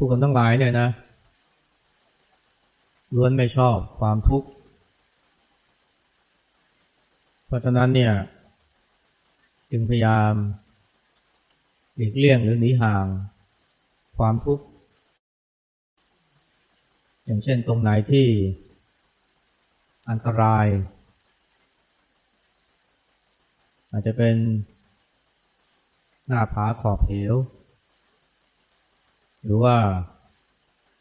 ผู้คนทั้งหลายเนี่ยนะล้วนไม่ชอบความทุกข์ เพราะฉะนั้นเนี่ย จึงพยายามหลีกเลี่ยงหรือหนีห่าง ความทุกข์ อย่างเช่นตรงไหนที่อันตราย อาจจะเป็นหน้าผาขอบเหว หรือว่า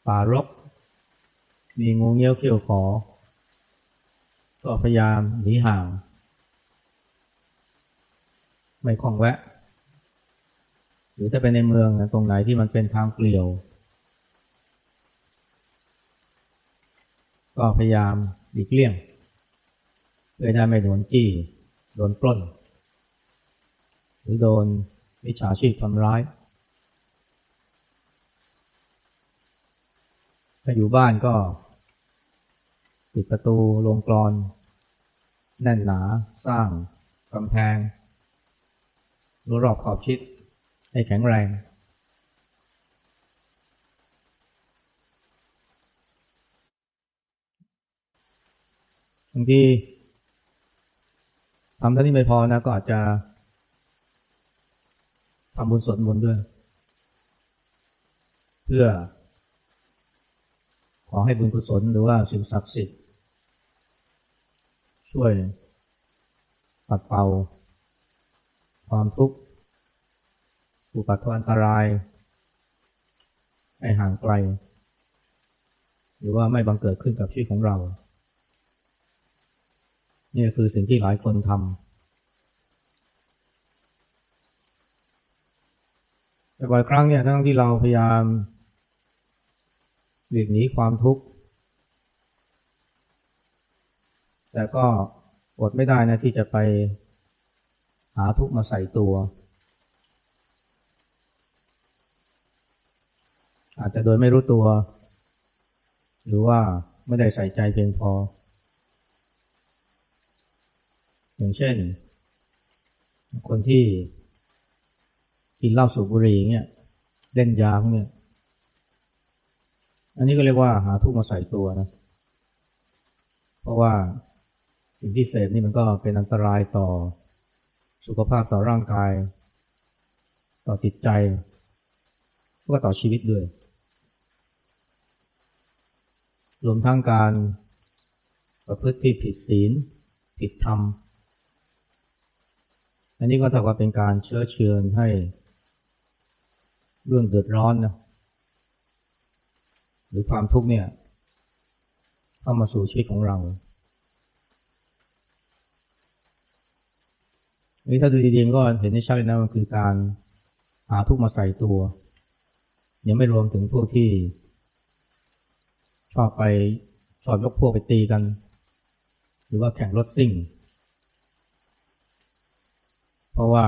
ป่ารก มีงูเงี้ยวเขี้ยวขอ ก็พยายามหนีห่าง ไม่คล่องแวะ หรือถ้าเป็นในเมืองตรงไหนที่มันเป็นทางเปลี่ยว ก็พยายามหลีกเลี่ยงเพื่อได้ไม่โดนจี้โดนปล้น หรือโดนมิจฉาชีพทำร้าย ถ้าอยู่บ้านก็ปิดประตูลงกรอน แน่นหนา สร้างกำแพงรั้วรอบขอบชิด ให้แข็งแรง บางทีทำเท่านี้ไม่พอนะก็อาจจะทำบุญสวดมนต์ด้วย เพื่อ อให้บุญกุศลหรือว่าสิ่งศักดิ์สิทธิ์ช่วยปัดเป่า ความทุกข์อุปัตอันตรายให้ห่างไกล หรือว่าไม่บังเกิดขึ้นกับชีวิตของเรา นี่คือสิ่งที่หลายคนทำแต่บ่อยครั้งเนี่ยทั้งที่เราพยายาม หลีกหนีความทุกข์ แต่ก็อดไม่ได้นะที่จะไปหาทุกข์มาใส่ตัว อาจจะโดยไม่รู้ตัว หรือว่าไม่ได้ใส่ใจเพียงพอ อย่างเช่น คนที่กินเหล้าสูบบุหรี่เนี่ยเล่นยาพวกเนี้ย อันนี้ก็เรียกว่าหาทุกข์มาใส่ตัวนะ เพราะว่าสิ่งที่เสพนี่มันก็เป็นอันตรายต่อสุขภาพต่อร่างกาย ต่อจิตใจแล้วก็ต่อชีวิตด้วย รวมทั้งการประพฤติที่ผิดศีล ผิดธรรม อันนี้ก็เท่าเป็นการเชื้อเชิญให้เรื่องเดือดร้อนนะ หรือความทุกข์เนี่ย เข้ามาสู่ชีวิตของเรานี่ถ้าดูดีๆก็เห็นได้ชัดเลยนะมันคือการหาทุกข์มาใส่ตัว ยังไม่รวมถึงพวกที่ชอบไปชอบยกพวกไปตีกัน หรือว่าแข่งรถซิ่ง เพราะว่า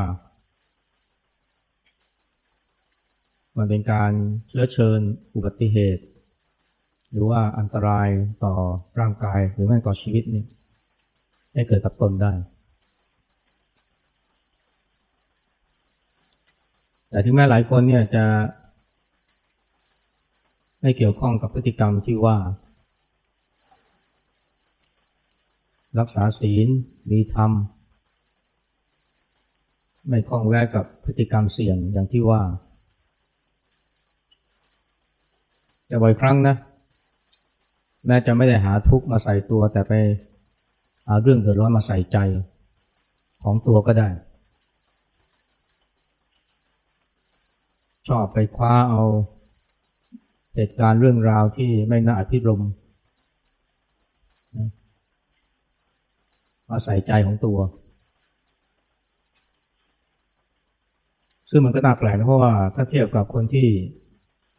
มันเป็นการเชื้อเชิญอุบัติเหตุ หรือว่าอันตรายต่อร่างกายหรือแม้ต่อชีวิตนี่ให้เกิดกับตนได้ แต่ถึงแม้หลายคนเนี่ยจะ ไม่เกี่ยวข้องกับพฤติกรรมที่ว่า รักษาศีลมีธรรม ไม่คล้องแวะกับพฤติกรรมเสี่ยงอย่างที่ว่าแต่บ่อยครั้งนะ แม้จะไม่ได้หาทุกข์มาใส่ตัว แต่ไปหาเรื่องเดือดร้อนมาใส่ใจของตัวก็ได้ ชอบไปคว้าเอาเหตุการณ์เรื่องราวที่ไม่น่าอภิรมมาใส่ใจของตัว ซึ่งมันก็น่าแปลกนะเพราะว่าถ้าเทียบกับคนที่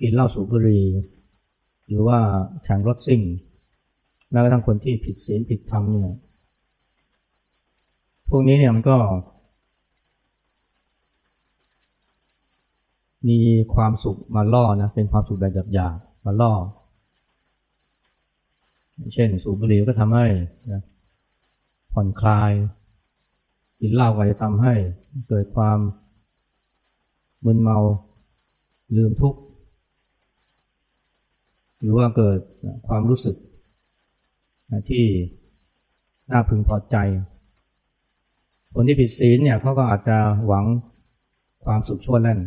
กินเหล้าสูบบุหรี่ หรือว่าแข่งรถซิ่งแม้กระทั่งคนที่ผิดศีลผิดธรรมเนี่ย พวกนี้เนี่ยมันก็ มีความสุขมาล่อนะ เป็นความสุขแบบหยาบๆมาล่อ เช่น สูบบุหรี่ก็ทำให้นะผ่อนคลายกินเหล้าก็จะทำให้เกิดความมึนเมาลืมทุกข์ หรือว่าเกิดความรู้สึกที่น่าพึงพอใจ คนที่ผิดศีลเนี่ยเขาก็อาจจะหวังความสุขชั่วแล่น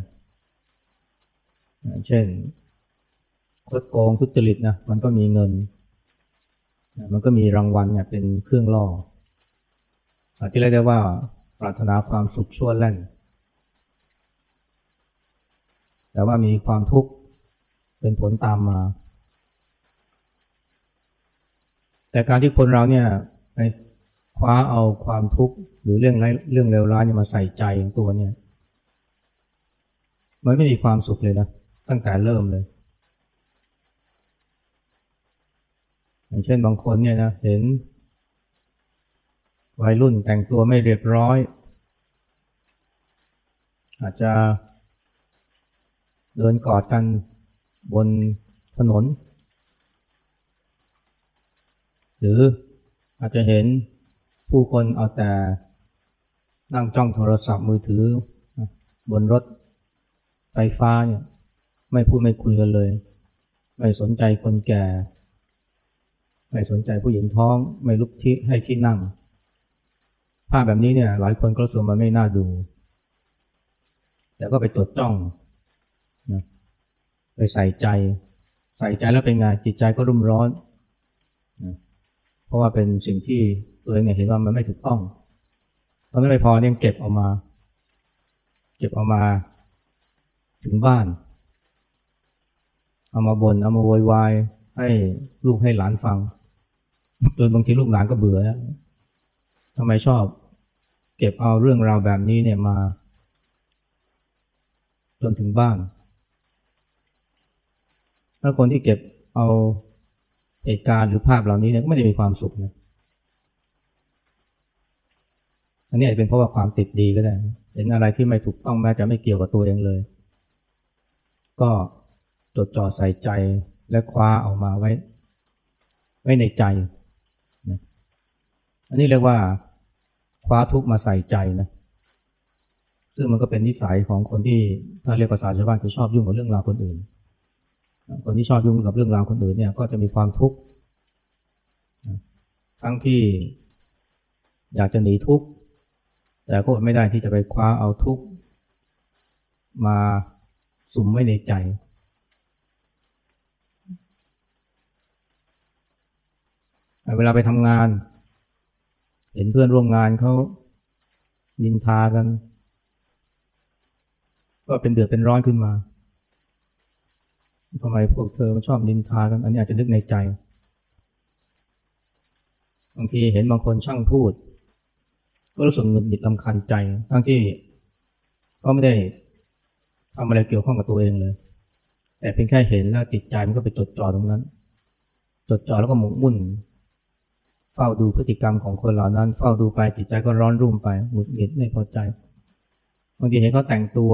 เช่นคดโกงทุจริตนะมันก็มีเงิน มันก็มีรางวัลเนี่ยเป็นเครื่องล่ออาจจะเรียกได้ว่าปรารถนาความสุขชั่วแล่น แต่ว่ามีความทุกข์เป็นผลตามมา แต่การที่คนเราเนี่ยไปคว้าเอาความทุกข์หรือเรื่องไรเรื่องเลวร้ายมาใส่ใจของตัวเนี่ยมันไม่มีความสุขเลยนะตั้งแต่เริ่มเลยอย่างเช่นบางคนเนี่ยนะเห็น วัยรุ่นแต่งตัวไม่เรียบร้อย อาจจะเดินกอดกันบนถนน หรืออาจจะเห็นผู้คนเอาแต่นั่งจ้องโทรศัพท์มือถือ บนรถไฟฟ้าเนี่ยไม่พูดไม่คุยกันเลย ไม่สนใจคนแก่ ไม่สนใจผู้หญิงท้อง ไม่ลุกที่ให้ที่นั่ง ภาพแบบนี้เนี่ยหลายคนก็รู้สึกมันไม่น่าดู แต่ก็ไปตรวจจ้องนะไปใส่ใจ ใส่ใจแล้วเป็นไงจิตใจก็รุ่มร้อนนะ ราะว่าเป็นสิ่งที่ตัวเองเห็นว่ามันไม่ถูกต้องตอนนั้นไม่พอเนี่ยเก็บออกมา เก็บออกมาถึงบ้าน เอามาบน่นเอามาโวยวายให้ลูกให้หลานฟังจนบางทีลูกหลานก็เบื่อแล้วทำไมชอบ เก็บเอาเรื่องราวแบบนี้เนี่ยมา จนถึงบ้าน ถ้าคนที่เก็บเอา เหตุการณ์หรือภาพเหล่านี้เนี่ยไม่ได้มีความสุขนะอันนี้อาจจะเป็นเพราะว่าความติดดีก็ได้ เห็นอะไรที่ไม่ถูกต้องแม้จะไม่เกี่ยวกับตัวเองเลย ก็จดจ่อใส่ใจและคว้าออกมาไว้ ไว้ในใจนะอันนี้เรียกว่าคว้าทุกมาใส่ใจนะ ซึ่งมันก็เป็นนิสัยของคนที่ถ้าเรียกภาษาชาวบ้านคือชอบยุ่งกับเรื่องราวคนอื่น คนที่ชอบยุ่งกับเรื่องราวคนอื่นเนี่ยก็จะมีความทุกข์ทั้งที่อยากจะหนีทุกข์แต่ก็ไม่ได้ที่จะไปคว้าเอาทุกข์มาสุมไว้ในใจ เวลาไปทำงาน เห็นเพื่อนร่วมงานเขานินทากัน ก็เป็นเดือดเป็นร้อนขึ้นมา ทำไมพวกเธอมันชอบนินทากัน อันนี้อาจจะนึกในใจ บางทีเห็นบางคนช่างพูด ก็รู้สึกหงุดหงิดลำคาญใจ ทั้งที่ก็ไม่ได้ทำอะไรเกี่ยวข้องกับตัวเองเลย แต่เพียงแค่เห็นแล้วจิตใจมันก็ไปจดจ่อตรงนั้น จดจ่อแล้วก็หมกมุ่น เฝ้าดูพฤติกรรมของคนเหล่านั้น เฝ้าดูไปจิตใจก็ร้อนรุ่มไปหงุดหงิดไม่พอใจ บางทีเห็นเขาแต่งตัว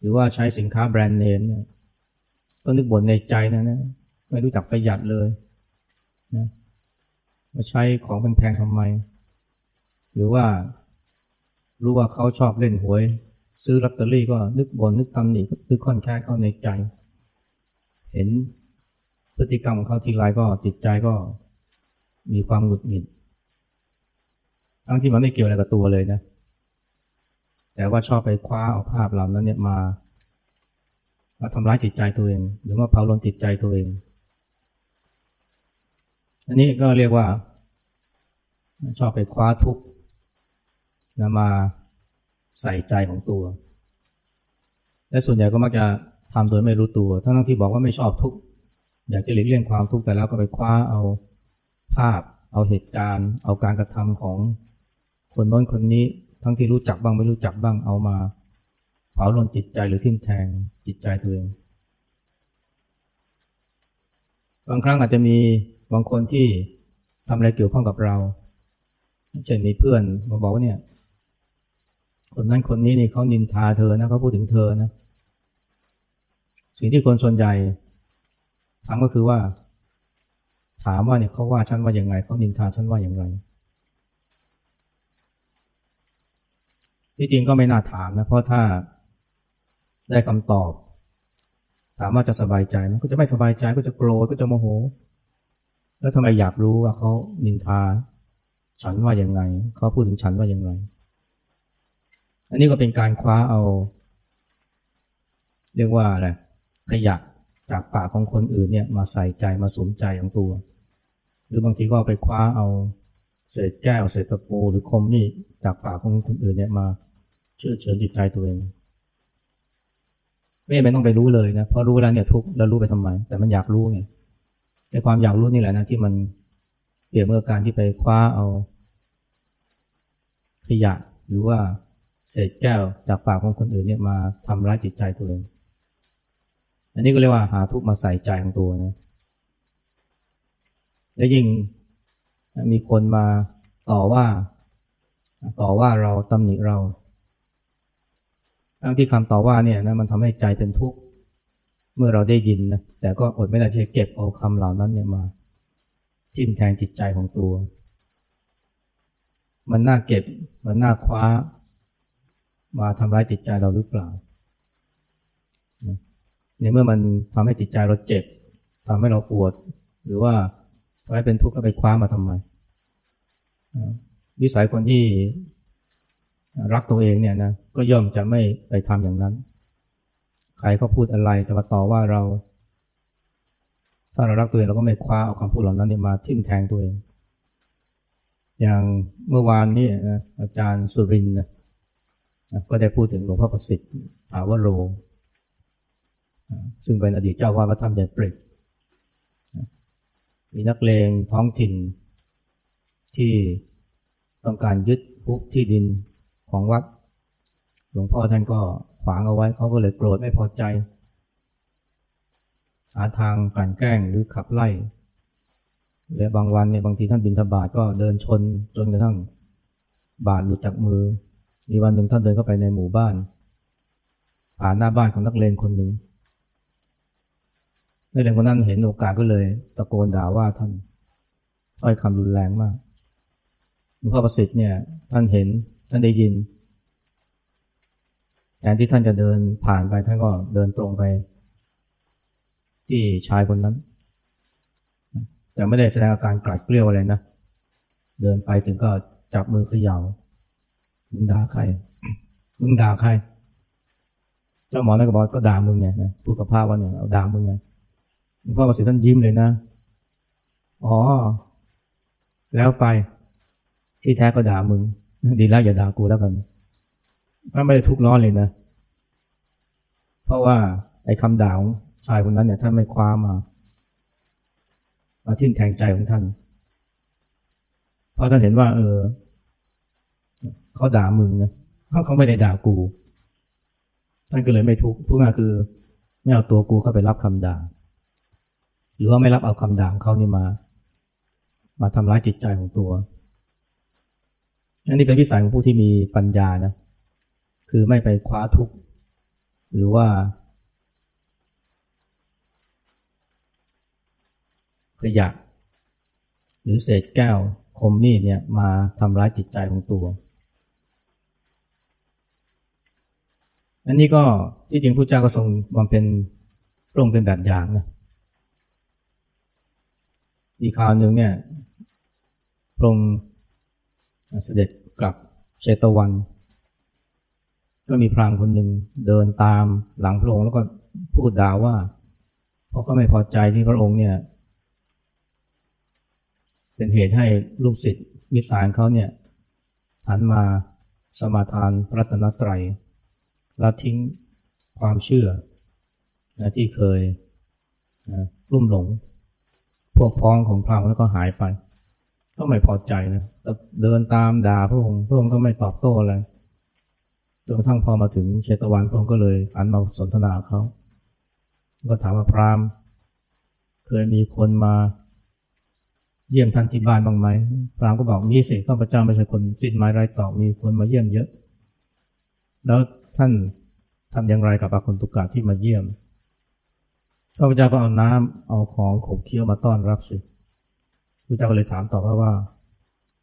หรือว่าใช้สินค้าแบรนด์เนมเนี่ย ก็นึกบ่นในใจนะนะไม่รู้จักประหยัดเลยนะมาใช้ของแพงๆทำไม หรือว่ารู้ว่าเขาชอบเล่นหวย ซื้อลอตเตอรี่ก็นึกบน่นนึกตำหนินึกค่อนแค่เข้าในใจ เห็นพฤติกรรมของเขาทีไรก็จิตใจก็มีความหงุดหงิด ทั้งที่มันไม่เกี่ยวอะไรกับตัวเลยนะ แต่ว่าชอบไปคว้าเอาภาพเหล่านั้นเนี่ยมามา ทำร้ายจิตใจตัวเอง หรือว่าเผาลนจิตใจตัวเอง อันนี้ก็เรียกว่า ชอบไปคว้าทุกข์นะมาใส่ใจของตัว และส่วนใหญ่ก็มักจะทำโดยไม่รู้ตัว ทั้งที่บอกว่าไม่ชอบทุกข์อยากจะหลีกเลี่ยงความทุกข์แต่แล้วก็ไปคว้าเอาภาพ เอาเหตุการณ์ เอาการกระทำของคนน้นคนนี้ ทั้งที่รู้จักบ้างไม่รู้จักบ้างเอามา เผาลนจิตใจหรือทิ่มแทงจิตใจตัวเอง บางครั้งอาจจะมีบางคนที่ทำอะไรเกี่ยวข้องกับเรา เช่นมีเพื่อนมาบอกว่าเนี่ย คนนั้นคนนี้นี่เขานินทาเธอนะเขาพูดถึงเธอนะ สิ่งที่คนส่วนใหญ่ทำก็คือว่า ถามว่าเนี่ยเขาว่าฉันว่าอย่างไงเขานินทาฉันว่าอย่างไรที่จริงก็ไม่น่าถามนะ เพราะถ้า ได้คำตอบถามว่าจะสบายใจไหมก็จะไม่สบายใจก็จะโกรธก็จะโมโห แล้วทำไมอยากรู้ว่าเขานินทา ฉันว่ายังไงเขาพูดถึงฉันว่ายังไง อันนี้ก็เป็นการคว้าเอา เรียกว่าอะไรขยะจากปากของคนอื่นเนี่ยมาใส่ใจมาสวมใจของตัว หรือบางทีก็ไปคว้าเอาเศษแก้วเศษตะปูหรือคมนี่จากปากของคนอื่นเนี่ยมาเชื่อเฉือนจิตใจตัวเอง ไม่ไม่ต้องไปรู้เลยนะเพราะรู้แล้วเนี่ยทุกแล้วรู้ไปทำไม แต่มันอยากรู้ไงในความอยากรู้นี่แหละนะที่มันเปรียบเมื่อการที่ไปคว้าเอา ขยะหรือว่าเศษแก้วจากปากของคนอื่นเนี่ยมาทำร้ายจิตใจตัวเอง อันนี้ก็เรียกว่าหาทุกมาใส่ใจของตัวนะและยิ่งมีคนมาต่อว่า ต่อว่าเราตำหนิเรา ทั้งที่คำต่อว่าเนี่ยนะมันทำให้ใจเป็นทุกข์เมื่อเราได้ยินนะแต่ก็อดไม่ได้ที่จะเก็บเอาคำเหล่านั้นเนี่ยมาจิ้มแทงจิตใจของตัว มันน่าเก็บมันน่าคว้า มาทำร้ายจิตใจเราหรือเปล่าในเมื่อมันทำให้จิตใจเราเจ็บทำให้เราปวด หรือว่าทำให้เป็นทุกข์ก็ไปคว้ามาทำไมวิสัยคนที่ รักตัวเองเนี่ยนะก็ย่อมจะไม่ไปทำอย่างนั้น ใครก็พูดอะไรจะมาต่อว่าเรา ถ้าเรารักตัวเองเราก็ไม่คว้าเอาคำพูดเหล่านั้นมาทิ่มแทงตัวเอง อย่างเมื่อวานนี้นะอาจารย์สุรินนะก็ได้พูดถึงหลวงพ่อประสิทธิ์ถาวโร ซึ่งเป็นอดีตเจ้าวาดวัดธรรมเดชปริกมีนักเลงท้องถิ่นที่ต้องการยึดพุกที่ดิน ของวัด หลวงพ่อท่านก็ขวางเอาไว้เขาก็เลยโกรธไม่พอใจ หาทางกลั่นแกล้งหรือขับไล่และบางวันเนี่ยบางทีท่านบินทบาทก็เดินชนจนกระทั่งบาดหลุดจากมือ มีวันหนึ่งท่านเดินเข้าไปในหมู่บ้าน ผ่านหน้าบ้านของนักเลงคนหนึ่งนักเลงคนนั้นเห็นโอกาสก็เลย ตะโกนด่าว่าท่านถ้อยคำรุนแรงมากหลวงพ่อประสิทธิ์เนี่ยท่านเห็น ท่านได้ยินแทนที่ท่านจะเดินผ่านไปท่านก็เดินตรงไป ที่ชายคนนั้น แต่ไม่ได้แสดงอาการกลัดเกลียวอะไรนะ เดินไปถึงก็จับมือเขย่ามึงด่าใคร มึงด่าใคร เจ้าหมอนั่นก็บอกก็ด่ามึงไงนะพูดกับพระว่าเนี่ยเอาด่ามึงไงหลวงพ่อประสิทธิ์ท่านยิ้มเลยนะ อ๋อ แล้วไปที่แท้ก็ด่ามึง ดีแล้วอย่าด่ากูแล้วกันถ้าไม่ได้ทุกร้อนเลยนะ เพราะว่าไอ้คำด่าของชายคนนั้นเนี่ยท่านไม่คว้ามา มาทิ่มแทงใจของท่าน เพราะท่านเห็นว่า เออเขาด่ามึงนะเขาเขาไม่ได้ด่ากู ท่านก็เลยไม่ทุกข์พูดง่ายคือ ไม่เอาตัวกูเข้าไปรับคำด่า หรือว่าไม่รับเอาคำด่าของเขานี่มา มาทำร้ายจิตใจของตัว อันนี้เป็นวิสัยของผู้ที่มีปัญญานะ คือไม่ไปคว้าทุกข์ หรือว่า ขยะ หรือเศษแก้วคมมีดเนี่ยมาทำร้ายจิตใจของตัว อันนี้ก็ที่จริงพระเจ้าก็ทรงบำเพ็ญพระองค์เป็นแบบอย่างนะอีกคราวหนึ่งเนี่ยพระองค์ เสด็จกลับเชตวัน ก็มีพรางคนหนึ่งเดินตามหลังพระองค์แล้วก็พูดด่าว่า เพราะก็ไม่พอใจที่พระองค์เนี่ย เป็นเหตุให้ลูกศิษย์มิสารเขาเนี่ยหันมาสมาทานพระตนตรัยล้วทิ้งความเชื่อนะที่เคยนะรุ่มหลง พวกพ้องของพระองค์แล้วก็หายไป ก็ไม่พอใจนะเดินตามด่าพระองค์พระองค์ก็ไม่ตอบโต้อะไรจนกระทั่งพอมาถึงเชตวันพระองค์ก็เลยอันมาสนทนาเขาก็ถามว่าพราหมณ์ เคยมีคนมา เยี่ยมท่านที่บ้านบ้างไหมพราหมณ์ก็บอกมีสิข้าพเจ้าไม่ใช่คนจิตหมายไรต่อมีคนมาเยี่ยมเยอะ แล้วท่านทำอย่างไรกับอาคนตุกกะที่มาเยี่ยมข้าพเจ้าก็เอาน้ำเอาของขบเคี้ยวมาต้อนรับสิ พระเจ้าก็เลยถามต่อว่า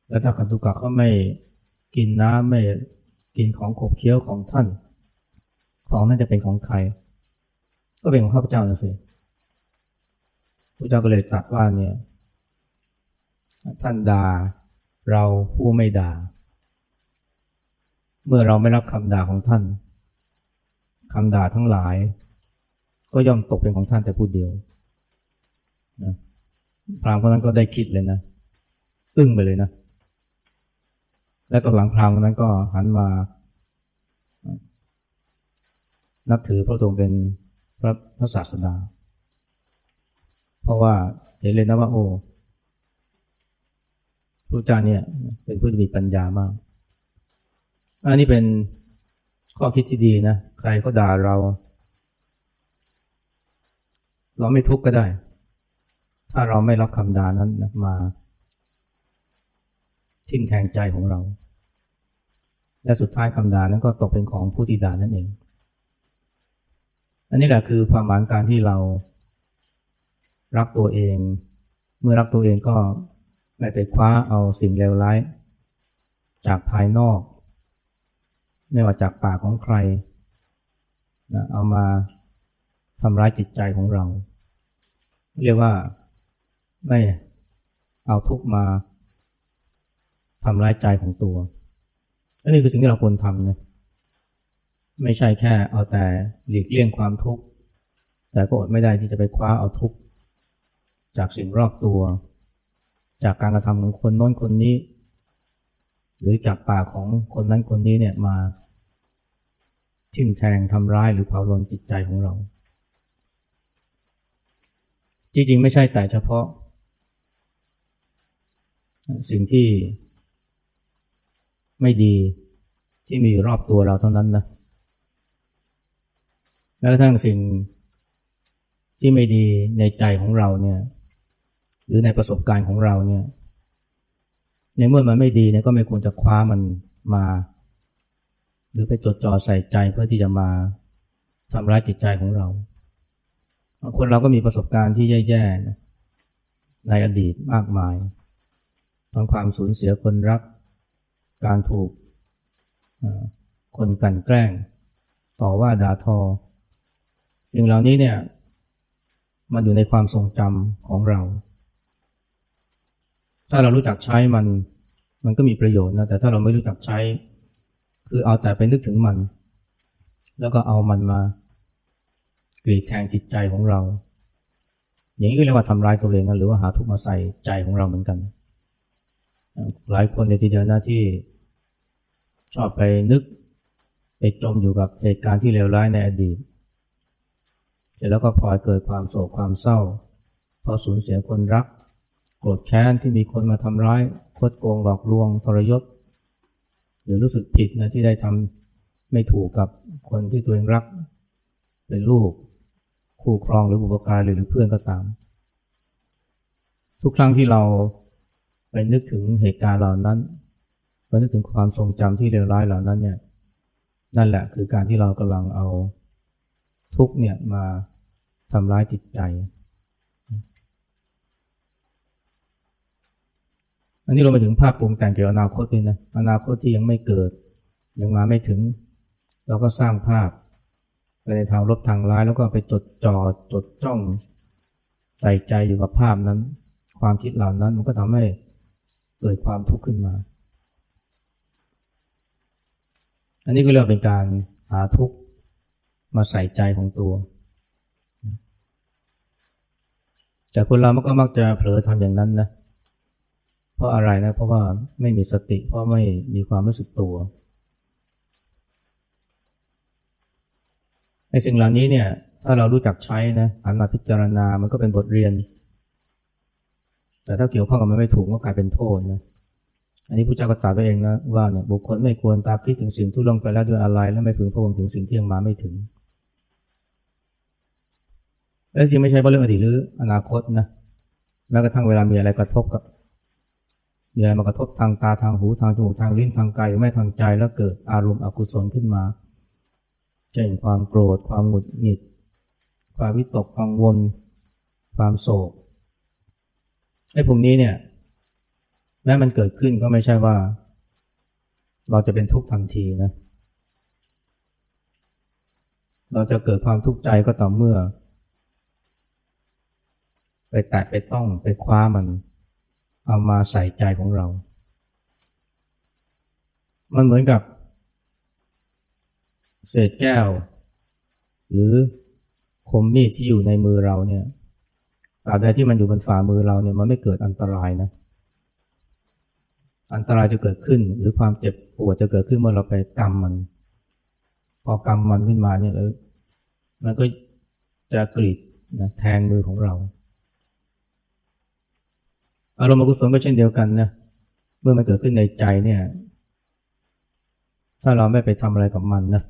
แล้วถ้าขันตุกะเขาไม่กินน้ำไม่กินของขบเคี้ยวของท่าน ของนั้นจะเป็นของใคร ก็เป็นของข้าพเจ้านะสิพระเจ้าก็เลยตรัสว่าเนี่ย ท่านด่าเราผู้ไม่ด่า เมื่อเราไม่รับคำด่าของท่านคำด่าทั้งหลาย ก็ย่อมตกเป็นของท่านแต่ผู้เดียวนะ พรามคนนั้นก็ได้คิดเลยนะอึ้งไปเลยนะ และตอนหลังพรามคนนั้นก็หันมา นับถือพระองค์เป็นพระพระศาสดา เพราะว่าเห็นเลยนะว่าโอ้พระเจ้าเนี่ย เป็นผู้ที่มีปัญญามาก อันนี้เป็นข้อคิดที่ดีนะ ใครก็ด่าเรา เราไม่ทุกข์ก็ได้ ถ้าเราไม่รับคำด่านั้นมาทิ่มแทงใจของเรา และสุดท้ายคำด่านั้นก็ตกเป็นของผู้ที่ด่านั่นเอง อันนี้แหละคือความหมายการที่เรารักตัวเอง เมื่อรักตัวเองก็ไม่ไปคว้าเอาสิ่งเลวร้ายจากภายนอก ไม่ว่าจากปากของใครนะเอามาทำร้ายจิตใจของเรา เรียกว่า ไม่เอาทุกมาทำร้ายใจของตัวอันนี้คือสิ่งที่เราควรทำนะไม่ใช่แค่เอาแต่หลีกเลี่ยงความทุกข์ แต่ก็อดไม่ได้ที่จะไปคว้าเอาทุกข์จากสิ่งรอบตัว จากการกระทำของคนโน้นคนนี้ หรือจากปากของคนนั้นคนนี้เนี่ยมาทิ่มแทงทำร้ายหรือเผาลนจิตใจของเรา จริงๆ ไม่ใช่แต่เฉพาะ สิ่งที่ไม่ดีที่มีอยู่รอบตัวเราเท่านั้นนะแม้กระทั่งสิ่งที่ไม่ดีในใจของเราเนี่ย หรือในประสบการณ์ของเราเนี่ย ในเมื่อมันไม่ดีเนี่ยก็ไม่ควรจะคว้ามันมา หรือไปจดจ่อใส่ใจเพื่อที่จะมาทำร้ายจิตใจของเราคนเราก็มีประสบการณ์ที่แย่ๆในอดีตมากมาย ทั้งความสูญเสียคนรัก การถูกคนกลั่นแกล้ง ต่อว่าด่าทอสิ่งเหล่านี้เนี่ยมันอยู่ในความทรงจำของเรา ถ้าเรารู้จักใช้มันมันก็มีประโยชน์นะแต่ถ้าเราไม่รู้จักใช้ คือเอาแต่ไปนึกถึงมัน แล้วก็เอามันมากรีดแทงจิตใจของเรา อย่างนี้ก็เรียกว่าทำร้ายตัวเองนะหรือว่าหาทุกข์มาใส่ใจของเราเหมือนกัน หลายคนในทีเดียวนะที่ ชอบไปนึก ไปจมอยู่กับเหตุการณ์ที่เลวร้ายในอดีต แล้วก็พลอยเกิดความโศกความเศร้า เพราะสูญเสียคนรัก โกรธแค้นที่มีคนมาทำร้ายคดโกงหลอกลวงทรยศ หรือรู้สึกผิดนะที่ได้ทำไม่ถูกกับคนที่ตัวเองรัก เป็นลูก คู่ครองหรือบุปการหรือเพื่อนก็ตาม ทุกครั้งที่เรา ไปนึกถึงเหตุการณ์เหล่านั้นไปนึกถึงความทรงจำที่เลวร้ายเหล่านั้นเนี่ย นั่นแหละคือการที่เรากำลังเอาทุกเนี่ยมาทำร้ายจิตใจ อันนี้เราไปถึงภาพปรุงแต่งเกี่ยวกับอนาคตด้วยนะ อนาคตที่ยังไม่เกิด ยังมาไม่ถึง เราก็สร้างภาพไปในทางลบทางร้ายแล้วก็ไปจดจอ่อจดจ้องใส่ใจอยู่กับภาพนั้น ความคิดเหล่านั้นมันก็ทำให้ เกิดความทุกข์ขึ้นมา อันนี้ก็เรียกเป็นการหาทุกข์มาใส่ใจของตัว แต่คนเรามันก็มักจะเผลอทำอย่างนั้นนะ เพราะอะไรนะ เพราะว่าไม่มีสติ เพราะไม่มีความรู้สึกตัวในสิ่งเหล่านี้เนี่ย ถ้าเรารู้จักใช้นะหันมาพิจารณา มันก็เป็นบทเรียน แต่ถ้าเกี่ยวข้องกับมันไม่ถูกก็กลายเป็นโทษนะอันนี้พระเจ้าก็ตรัสไว้เองนะว่าเนี่ยบุคคลไม่ควรตามคิดถึงสิ่งที่ล่วงไปแล้วด้วยอะไร และไม่พึงพระวงถึงสิ่งที่ยังมาไม่ถึงและจริงไม่ใช่เพราะเรื่องอดีตหรืออนาคตนะแม้กระทั่งเวลามีอะไรกระทบกับมีอะไรมากระทบทางตาทางหูทางจมูกทางลิ้นทางกายหรือไม่ทางใจแล้วเกิดอารมณ์อกุศลขึ้นมาเช่นความโกรธ ความหงุดหงิด ความวิตกกังวล ความโศก ไอ้พวกนี้เนี่ย แม้มันเกิดขึ้นก็ไม่ใช่ว่า เราจะเป็นทุกข์ทันทีนะ เราจะเกิดความทุกข์ใจก็ต่อเมื่อ ไปแตะไปต้องไปคว้ามัน เอามาใส่ใจของเรา มันเหมือนกับ เศษแก้ว หรือคมมีดที่อยู่ในมือเราเนี่ย ตราบใดที่มันอยู่บนฝ่ามือเราเนี่ยมันไม่เกิดอันตรายนะ อันตรายจะเกิดขึ้น หรือความเจ็บปวดจะเกิดขึ้นเมื่อเราไปกำมัน พอกำมันขึ้นมาเนี่ยเออมันก็จะกรีดนะแทงมือของเรา อารมณ์อกุศลก็เช่นเดียวกันนะเมื่อมันเกิดขึ้นในใจเนี่ย ถ้าเราไม่ไปทำอะไรกับมันนะ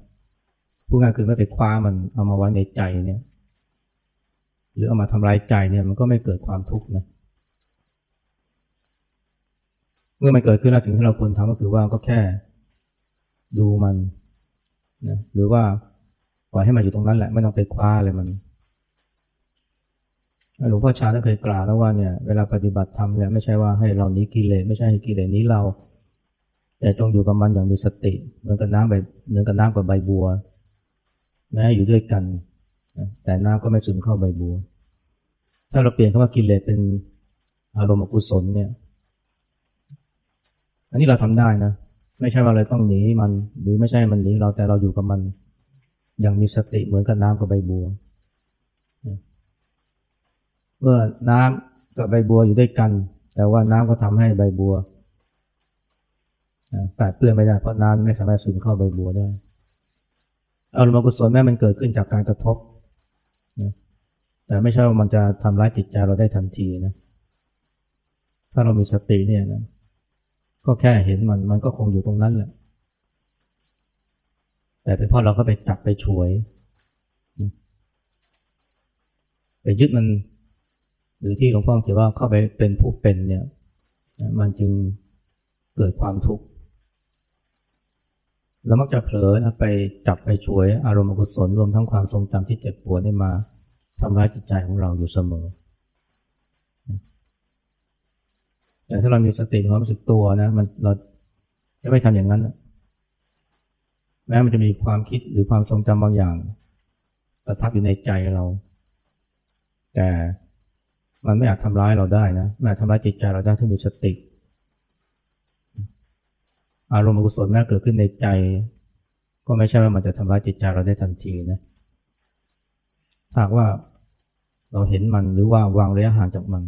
ผู้งานคือไม่ไปคว้ามันเอามาไว้ในใจเนี่ย หรือเอามาทำลายใจเนี่ยมันก็ไม่เกิดความทุกข์นะเมื่อมันเกิดขึ้นแล้วถึงที่เราควรทำก็คือว่าก็แค่ดูมันนะหรือว่าปล่อยให้มันอยู่ตรงนั้นแหละไม่ต้องไปคว้าอะไรมันหลวงพ่อชาท่านเคยกล่าวนะว่าเนี่ยเวลาปฏิบัติธรรมเนี่ยไม่ใช่ว่าให้เราหนีกิเลสไม่ใช่ให้กิเลสหนี้เรา แต่จงอยู่กับมันอย่างมีสติ เหมือนกับน้ำใบเหมือนกับน้ำกับใบบัวแม้อยู่ด้วยกัน แต่น้ำก็ไม่ซึมเข้าใบบัว ถ้าเราเปลี่ยนคำว่ากิเลสเป็นอารมณ์อกุศลเนี่ย อันนี้เราทำได้นะ ไม่ใช่ว่าเราต้องหนีมัน หรือไม่ใช่มันหนีเราแต่เราอยู่กับมัน อย่างมีสติเหมือนกับน้ำกับใบบัว เมื่อน้ำกับใบบัวอยู่ด้วยกัน แต่ว่าน้ำก็ทำให้ใบบัวแปดเปื้อนไม่ได้เพราะน้ำไม่สามารถซึมเข้าใบบัวได้อารมณ์กุศลแม้มันเกิดขึ้นจากการกระทบ นะแต่ไม่ใช่ว่ามันจะทำร้ายจิตใจเราได้ทันทีนะถ้าเรามีสติเนี่ยนะก็แค่เห็นมันมันก็คงอยู่ตรงนั้นแหละ แต่เป็นเพราะเราก็ไปจับไปฉวยไปยึดมัน หรือที่หลวงพ่อเขียนว่าเข้าไปเป็นผู้เป็นเนี่ย มันจึงเกิดความทุกข์ เรามักจะเผลอนะไปจับไปช่วยอารมณ์อกุศลรวมทั้งความทรงจำที่เจ็บปวดได้มาทำร้ายจิตใจของเราอยู่เสมอ แต่ถ้าเรามีสติความรู้สึกตัวนะมันเราจะไม่ทำอย่างนั้นแม้มันจะมีความคิดหรือความทรงจำบางอย่างประทับอยู่ในใจเรา แต่มันไม่อาจทำร้ายเราได้นะไม่อาจทำร้ายจิตใจเราได้ถ้ามีสติ อารมณ์อกุศลแม้เกิดขึ้นในใจ ก็ไม่ใช่ว่ามันจะทำร้ายจิตใจเราได้ทันทีนะถ้าว่าเราเห็นมันหรือว่าวางระยะห่างจากมัน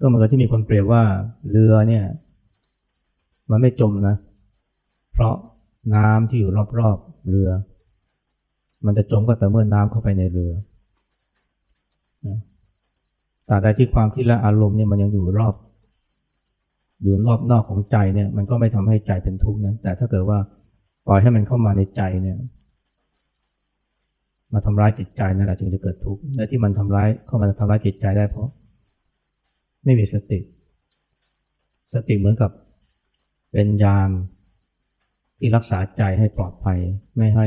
ก็เหมือนกับที่มีคนเปรียบว่าเรือเนี่ย มันไม่จมนะ เพราะน้ำที่อยู่รอบๆเรือ มันจะจมก็แต่เมื่อน้ำเข้าไปในเรือแต่ใดที่ความคิดและอารมณ์เนี่ยมันยังอยู่รอบ อยู่รอบนอกของใจเนี่ย มันก็ไม่ทำให้ใจเป็นทุกข์นะแต่ถ้าเกิดว่าปล่อยให้มันเข้ามาในใจเนี่ย มาทำร้ายจิตใจนั่นแหละจึงจะเกิดทุกข์และที่มันทำร้ายเข้ามาทำร้ายจิตใจได้เพราะ ไม่มีสติ สติเหมือนกับเป็นยามที่รักษาใจให้ปลอดภัยไม่ให้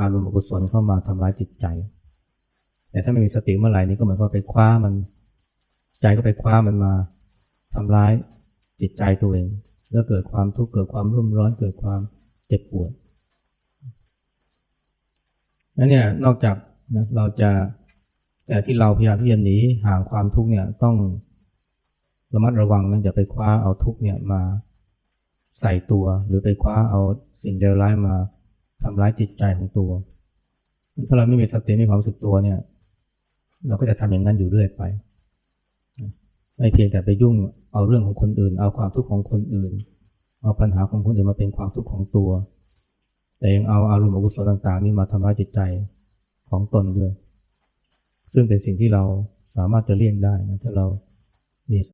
อารมณ์อกุศลเข้ามาทำร้ายจิตใจ แต่ถ้าไม่มีสติเมื่อไหร่นี้ก็เหมือนกับไปคว้ามัน ใจก็ไปคว้ามันมา ทำร้ายจิตใจตัวเอง แล้วเกิดความทุกข์เกิดความรุ่มร้อนเกิดความเจ็บปวดนั่นเนี่ยนอกจากนะเราจะแต่ที่เราพยายามที่จะหนีห่างความทุกข์เนี่ยต้องระมัดระวังนะอย่าไปคว้าเอาทุกข์เนี่ยมาใส่ตัว หรือไปคว้าเอาสิ่งเลวร้ายมาทำร้ายจิตใจของตัว ถ้าเราไม่มีสติไม่ความสึกตัวเนี่ย เราก็จะทำอย่างนั้นอยู่เรื่อยไป ไม่เพียงแต่ไปยุ่งเอาเรื่องของคนอื่น เอาความทุกข์ของคนอื่น เอาปัญหาของคนอื่นมาเป็นความทุกข์ของตัว แต่ยังเอาอารมณ์อกุศลต่าง ๆ นี้มาทำร้ายจิตใจของตนด้วย ซึ่งเป็นสิ่งที่เราสามารถจะเลี่ยงได้นะถ้าเรา